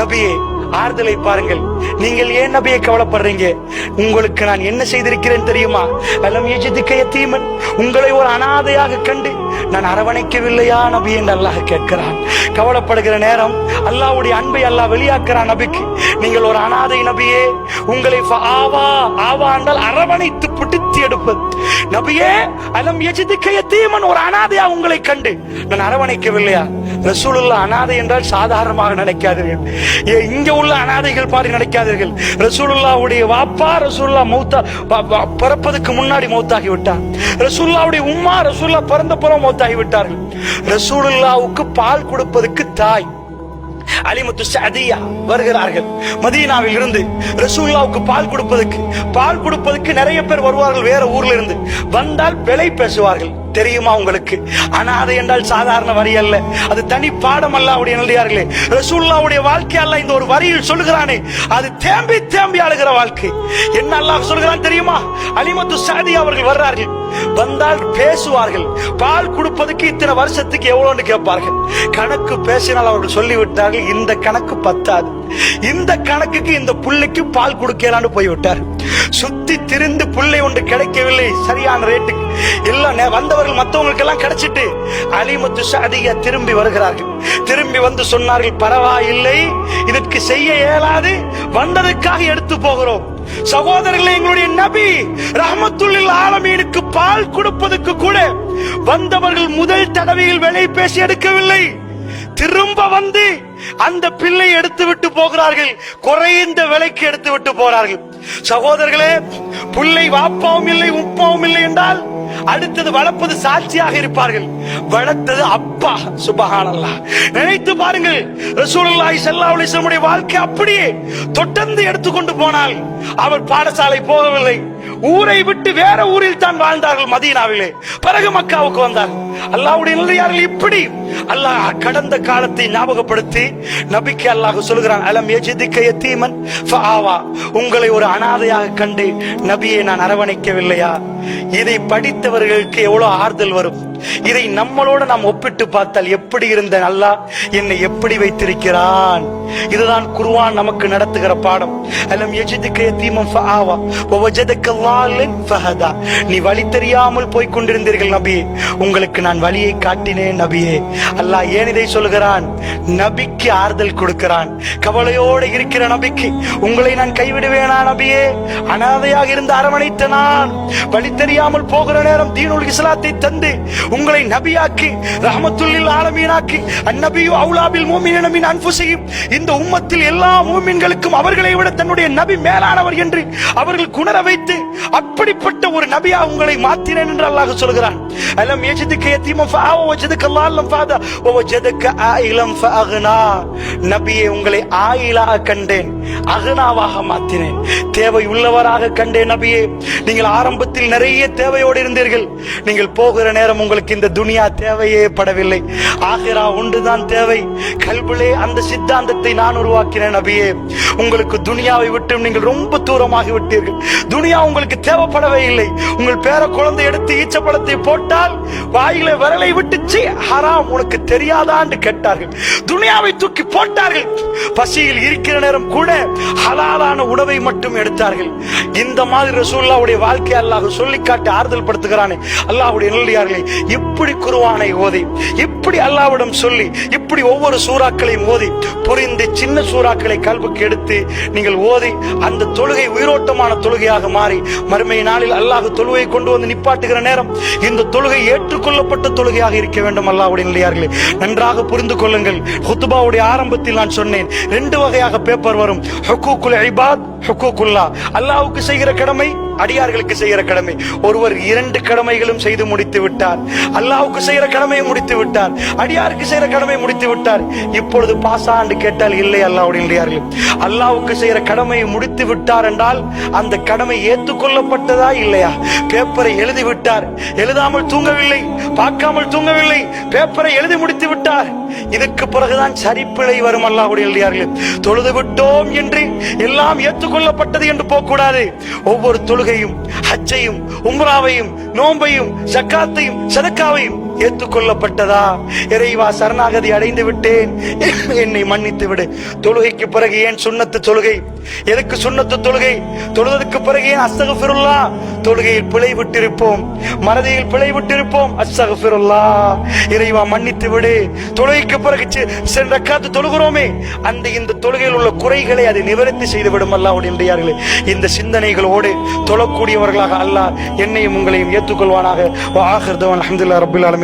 நபியே ஆறுதலை பாருங்கள். நீங்கள் ஏன் நபியை கவலைப்படுறீங்க? உங்களுக்கு நான் என்ன செய்திருக்கிறேன் தெரியுமா? வெள்ளம் ஏஜித்துக்கைய தீமன் உங்களை ஒரு அனாதையாக கண்டு நான் அரவணைக்கவில்லையா நபி என்று அல்லாஹ் கேட்கிறான். கவலைப்படுகிற நேரம் அல்லாஹ்வுடைய அன்பை அல்லாஹ் வெளியாக்குறான் நபிக்கு. நீங்கள் ஒரு அனாதை நபியே உங்களை ஆவா ஆவா என்றால் அரவணைத்து புட்டு எடுப்பது நபியே அலம் எஜிதுக்க தீமன் ஒரு அனாதையா உங்களை கண்டு. நான் அரவணைக்கவில்லையா? ரசூலுல்லா அனாதை என்றால் சாதாரணமாக நினைக்காதீர்கள். ஏ, இங்க உள்ள அனாதைகள் பாடி நினைக்காதீர்கள். ரசூலுல்லாவுடைய வாப்பா ரசூல்லா மௌத்தா பிறப்பதுக்கு முன்னாடி மௌத்தாகி விட்டார் ரசூல்லாவுடைய உம்மா ரசூல்லா பிறந்த புறம் மௌத்தாகி விட்டார்கள் ரசூலுல்லாவுக்கு பால் கொடுப்பதற்கு தாய். அலிமுத்து சதியா வருகிறார்கள். மதீனாவில் இருந்து ரசூல்லாவுக்கு பால் கொடுப்பதற்கு பால் கொடுப்பதற்கு நிறைய பேர் வருவார்கள் வேற ஊர்ல இருந்து வந்தால் விலை பேசுவார்கள். தெரியுமா உங்களுக்கு? அனாதை என்றால் சாதாரண வரி அல்ல. அது தனி பாடம் அல்ல அவருடைய நல்லியார்களே. ரசூல்லாவுடைய வாழ்க்கை அல்ல இந்த ஒரு வரியில் சொல்லுகிறானே. அது தேம்பி தேம்பி அழுகிற வாழ்க்கை. என்ன அல்லாஹ் சொல்கிறான் தெரியுமா? அலிமத்து சாதி அவர்கள் வர்றார்கள். வந்தால் பேசுவார்கள். பால் கொடுப்பதுக்கு இத்தனை வருஷத்துக்கு எவ்வளவுன்னு கேட்பார்கள். கணக்கு பேசினால் அவர்கள் சொல்லிவிட்டார்கள். இந்த கணக்கு பத்தாது. இந்த கணக்குக்கு இந்த புள்ளைக்கு பால் கொடுக்கலான்னு போய்விட்டார். சுத்தி திரிந்து புள்ளை ஒன்று கிடைக்கவில்லை சரியான ரேட்டுக்கு எல்லாம் வந்தவர்கள் மற்றவங்களுக்கெல்லாம் கிடைச்சிட்டு அலிமுத்து சாதியா திரும்பி வருகிறார்கள். திரும்பி வந்து சொன்னார்கள் பரவாயில்லை இதற்கு செய்ய இயலாது வந்ததுக்காக எடுத்து போகிறோம். சகோதரர்களே எங்களுடைய நபி ரஹமத்துள்ளில் ஆலமீனுக்கு பால் கொடுப்பதற்கு கூட வந்தவர்கள் முதல் தடவையில் விலை பேசி எடுக்கவில்லை. திரும்ப வந்து அந்த பிள்ளை எடுத்து விட்டு போகிறார்கள். குறைந்த விலைக்கு எடுத்து விட்டு போறார்கள் சகோதரர்களே பிள்ளை வாப்பாவும் இல்லை உப்பாவும் இல்லை என்றால் அடுத்தது வளர்ப்பது சாட்சியாக இருப்பார்கள். வளர்த்தது அப்பா சுபகானல்லா. நினைத்து பாருங்கள் ரசூலுல்லாஹி ஸல்லல்லாஹு அலைஹி வாழ்க்கை அப்படியே தொடர்ந்து எடுத்துக்கொண்டு போனால் அவர் பாடசாலை போகவில்லை. ஊரை விட்டு வேற ஊரில் தான் வாழ்ந்தார்கள் மதீனாவிலே. பிறகு மக்காவுக்கு வந்தார்கள். அல்லாவுடைய நிலையார்கள் இப்படி அல்லாஹ் கடந்த காலத்தை ஞாபகப்படுத்தி நபிக்கு அல்லாஹ் சொல்கிறான் அலம் எஜிதிக்க எத்தீமன் ஃபஆவா. உங்களை ஒரு அனாதையாக கண்டு நபியை நான் அரவணைக்கவில்லையா? இதை படித்தவர்களுக்கு எவ்வளவு ஆறுதல் வரும். இதை நம்மளோட நாம் ஒப்பிட்டு பார்த்தால் எப்படி இருந்த அல்லாஹ் என்னை எப்படி வைத்திருக்கிறான்? இதுதான் குருவான் நமக்கு நடத்துகிற பாடம். அலம் எஜிதிக்க எத்தீமன் ஃபஆவா. வவஜதக்க நீ வழி தெரியாமல் போய் கொண்டிருந்தீர்கள் நபியே. உங்களுக்கு நான் வழியை காட்டினேன் நபியே. அல்லாஹ் ஏன் இதை சொல்கிறான்? நபிக்கு ஆறுதல் கொடுக்கிறான். கவலையோடு இருக்கிற நபிக்கு உங்களை நான் கைவிடுவேனா நபியே? அனாதையாக இருந்து அரவணைத்த நான். வழி தெரியாமல் போகிற நேரம் தீனுல் இஸ்லாத்தை தந்து உங்களை நபியாக்கி ரஹமத்துல்லில் ஆலமீனாக்கி அந்நபியு அவுலாபில் மூமினின அன்புசையும் இந்த உம்மத்தில் எல்லா மூமின்களுக்கும் அவர்களை விட தன்னுடைய நபி மேலானவர் என்று அவர்கள் குணர வைத்து அப்படிப்பட்ட ஒரு நபியா உங்களை மாத்தினேன் என்று அல்லாஹ் சொல்கிறான். ألم அலம் யஜிதுக்க யதீமன் ஃபஆவ வஜதுக்க லால்லம் ஃபஹதா வவஜதுக்க ஆயிலம் ஃபஅக்னா நபியே உங்களை ஆயிலாக கண்டேன். அகனாவாக மாத்தினேன் தேவை உள்ளவராக கண்டேன் நபியே. நீங்கள் ஆரம்பத்தில் நிறைய தேவையோடு இருந்தீர்கள். நீங்கள் போகிற நேரம் உங்களுக்கு இந்த துனியா தேவையே படவில்லை. ஆகிரா ஒன்றுதான் தேவை. கல்விலே அந்த சித்தாந்தத்தை நான் உருவாக்கினேன் நபியே. உங்களுக்கு துனியாவை விட்டு நீங்கள் ரொம்ப தூரமாகி விட்டீர்கள் துனியா உங்களுக்கு தேவைப்படவே இல்லை. உங்கள் பேர குழந்தை எடுத்து ஈச்சப்படத்தை போட்டு போட்டால் வாயில விரலை விட்டு "சீ, ஹராம் உனக்கு தெரியாதான்னு கேட்டார்கள். துனியாவை தூக்கி போட்டார்கள். பசியில் இருக்கிற நேரம் கூட ஹலாலான உணவை மட்டும் எடுத்தார்கள். இந்த மாதிரி ரசூல்லாவுடைய வாழ்க்கை அல்லாஹ் சொல்லி காட்டி ஆறுதல் படுத்துகிறானே. அல்லாஹுடைய நல்லியார்களே இப்படி குருவானை ஓதி இப்படி அல்லாஹ்விடம் சொல்லி இப்படி ஒவ்வொரு சூறாக்களையும் ஓதி புரிந்து சின்ன சூறாக்களை கல்வுக்கு எடுத்து நீங்கள் ஓதி அந்த தொழுகை உயிரோட்டமான தொழுகையாக மாறி மறுமை நாளில் அல்லாஹ் தொழுகை கொண்டு வந்து நிப்பாட்டுகிற நேரம் இந்த தொழுகை ஏற்றுக்கொள்ளப்பட்ட தொழுகையாக வைக்க வேண்டும் அல்லாவுடைய நிலையார்களே. நன்றாக புரிந்து கொள்ளுங்கள். ஹுத்துபாவுடைய ஆரம்பத்தில் நான் சொன்னேன் ரெண்டு வகையாக பேப்பர் வரும். ஹுக்கூக்குல் ஐபாத் ஹுக்கூக்குல்லா அல்லாவுக்கு செய்கிற கடமை அடியார்களுக்கு செய்கிற கடமை. ஒருவர் இரண்டு கடமைகளும் செய்து முடித்து விட்டார். அல்லாவுக்கு செய்கிற கடமையை முடித்து விட்டார். அடியாருக்கு செய்கிற கடமை முடித்து விட்டார். இப்பொழுது பாசாண்டு கேட்டால் இல்லை அல்லாவுடைய அடியார்கள். அல்லாஹ்வுக்கு செய்கிற கடமையை முடித்து விட்டார் என்றால் அந்த கடமை ஏற்றுக்கொள்ளப்பட்டதா இல்லையா? பேப்பரை எழுதி விட்டார். எழுதாமல் தூங்கவில்லை பார்க்காமல் தூங்கவில்லை பேப்பரை எழுதி முடித்து விட்டார். இதுக்கு பிறகுதான் சரிப்பிழை வரும் அல்லாஹுடைய அடியார்கள். தொழுது விட்டோம் என்று எல்லாம் ஏற்றுக்கொள்ளப்பட்டது என்று போகக்கூடாது. ஒவ்வொரு தொழுகையும் ஹஜ்ஜையும் உம்ராவையும் நோன்பையும் சக்காத்தையும் சதக்காவையும் ஏற்றுக்கொள்ளப்பட்டதா? இறைவா சரணாகதி அடைந்து விட்டேன். என்னை மன்னித்து விடு. தொழுகைக்கு பிறகு ஏன் சுண்ணத்து தொழுகை? எதுக்கு சுண்ணத்து தொழுகை? தொழுவதற்கு பிறகு ஏன் அஸ்தகபிருல்லா தொழுகையில் பிழை விட்டிருப்போம். மனதையில் பிழை விட்டிருப்போம். அஸ்தகபிருல்லா இறைவா மன்னித்து விடு. தொழுகைக்கு பிறகு சென்ற காத்து தொழுகிறோமே. அந்த இந்த தொழுகையில் உள்ள குறைகளை அதை நிவர்த்தி செய்து விடும் அல்லாவுடைய இந்த சிந்தனைகளோடு தொழக்கூடியவர்களாக அல்லாஹ் என்னையும் உங்களையும் ஏற்றுக்கொள்வானாக. ஆஹிர் அஹமதுல்லா அஹமதுல்லா